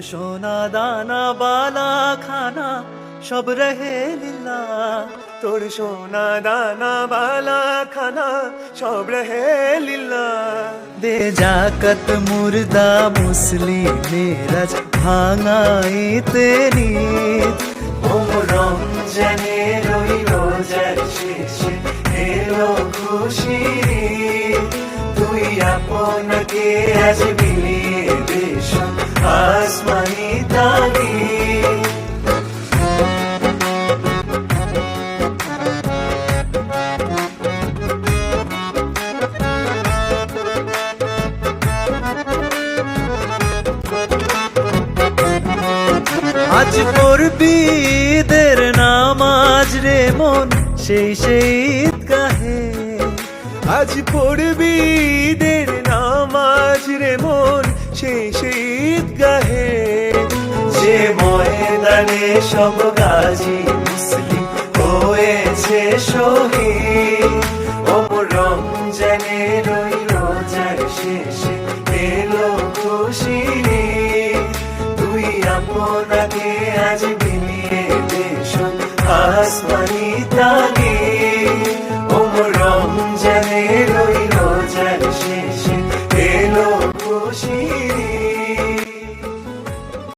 সোনা দানা, বালা খানা, সব রহে লীলা। তোর সোনা দানা, বালা খানা, সব রহে লীলা। দে জাকত মুর্দা মুসলিমে রাজ ভাঙাই তেরি ওম রমজানে রই রোজার শেষে এলো খুশি তুই আজ আজ পড়বি দের নামাজ রে মন, সেই সেই গাহে আজ পড়বি দের নামাজ রে মন, সেই সেই গাহে যে ময়দানে সব গাজী মুসলিম হয়েছে শহীদ, ওমর রমজানে রই রোজার শেষে এলো খুশির তাকে আজ বিলিয়ে দেশন আসমানি তাকে ওমর রমজানের ওই রোজার শেষে এলো খুশি